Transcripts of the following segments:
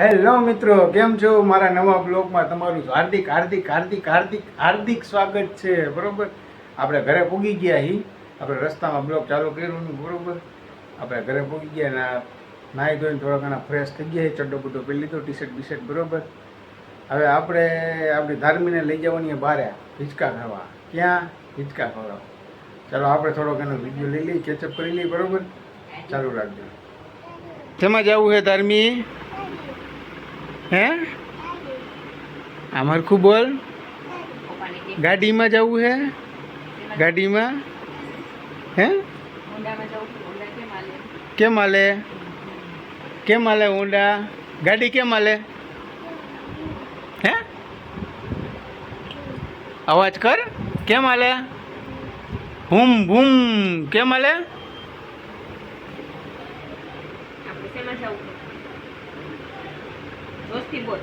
Hello મિત્રો, કેમ છો? મારા નવા બ્લોગમાં તમારું હાર્દિક હાર્દિક હાર્દિક હાર્દિક હાર્દિક સ્વાગત છે, બરોબર? આપણે ઘરે પૂગી ગયા હી. આપણે રસ્તામાં બ્લોગ ચાલુ કર્યું બરોબર? આપણે ઘરે પૂગી ગયા ને નાહી ધોઈને થોડા ઘણા ફ્રેશ થઈ ગયા ચડ્ડો બુડ્ડો પહેરી લીધો ટી શર્ટ બી બરોબર? હવે આપણે, આપણી ધાર્મીને લઈ જવાની બહાર હિંચકા ખાવા. ક્યાં? હિંચકા ખાવા. ચાલો આપણે થોડોક એનો વીડિયો લઈ લઈએ કેચઅપ કરી લઈએ, બરોબર? ચાલુ રાખજો. તેમાં જવું છે ધાર્મી? હે અમાર ખૂબ બોલ ગાડીમાં જવું છે ગાડીમાં હે કેમ હાલે કેમ હાલે ઊંડા ગાડી કેમ હાલે હે અવાજ કર કેમ હાલે બૂમ બૂમ કેમ હાલે આપણે શેમાં જવું છે? જોશથી બોલ.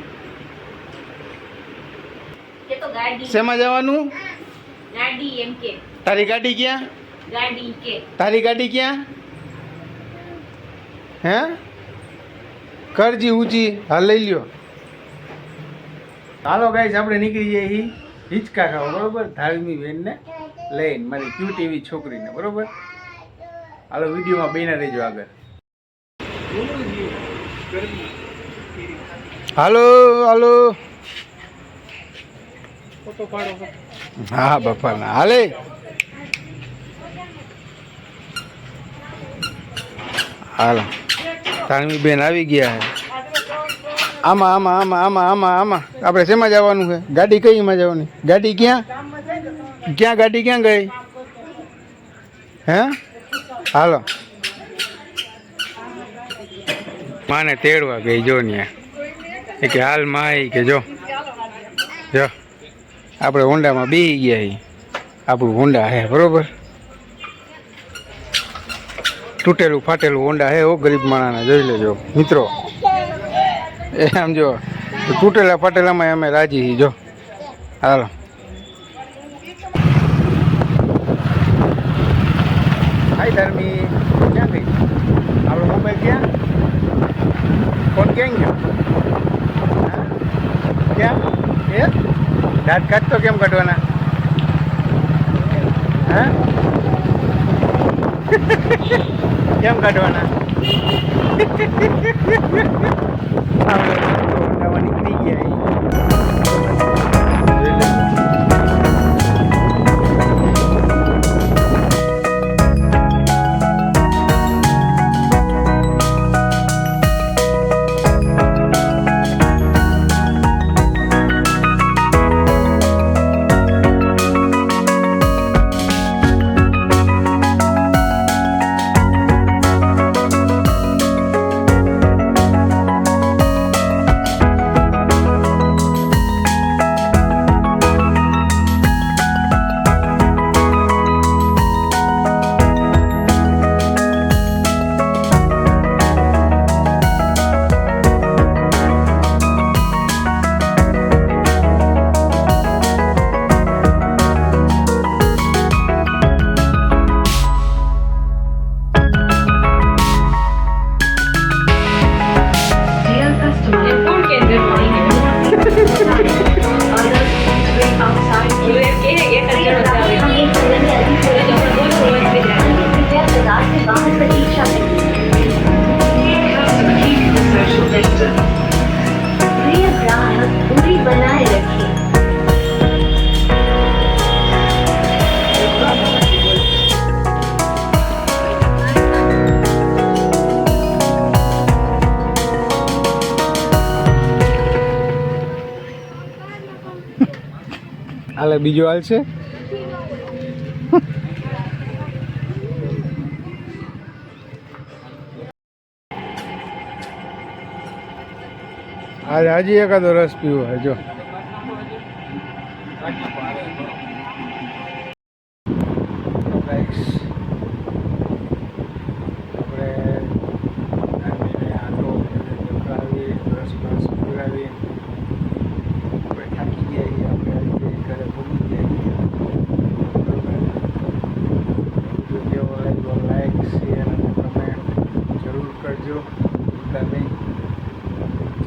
કે તો ગાડી શેમાં જવાનું ગાડી એમ કે તારી ગાડી ક્યાં ગાડી કે તારી ગાડી ક્યાં હે કરજી ઊંચી હા લઈ લ્યો હાલો ગાઈસ આપણે નીકળી જઈએ હી હિંચકા ખાવા બરોબર? ધાર્મી બેનને લઈને મારી ક્યુટ એવી છોકરીને બરોબર? હાલો વિડીયોમાં બેના રહેજો આગળ. હાલો હાલો. હા બાપા ના હાલે. હાલો. ધાર્મી બેન આવી ગયા છે આમાં આમાં આમાં આમાં આમાં આમાં. આપણે શેમાં જવાનું છે? ગાડી કઈમાં જવાની? ગાડી ક્યાં? ક્યાં ગાડી ક્યાં ગઈ? હે? હાલો. માને તેડવા ગઈ જો ન્યા. એ કે હાલ માય કે જો. જો. આપણે હોન્ડામાં બેસી ગયા આપણું હોન્ડા હે, બરોબર? તૂટેલું ફાટેલું હોન્ડા હે ઓ ગરીબ માણાને. જોઈ લેજો, મિત્રો. એ આમ જો, તૂટેલા ફાટેલામાં અમે રાજી જો. હાલો. હાય ધર્મી, ક્યાં ગઈ? આપણો મોબાઈલ ક્યાં? ફોન ક્યાં ગયો? ક્યાં? એ? દાંત કાઢતો કેમ કાઢવાના? હા? કેમ કાઢવાના? નીકળી ગયા હાલે બીજો હાલ છે? આજે હજી એકાદો રસ પીવો હે Guys, આપણે ગાડીને આટો જમકાવી રસ બસ પીવડાવી આપણે થાકી ગયા છીએ આપણે આવી ગયા ઘરે ભૂલી ગયા છીએ બરોબર વીડિયો કેવો લાગ્યો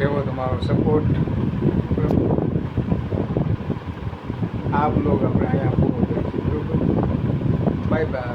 રહેવો તમારો સપોર્ટ આ બ્લોગ આપણે અહીંયા પૂરો બાય બાય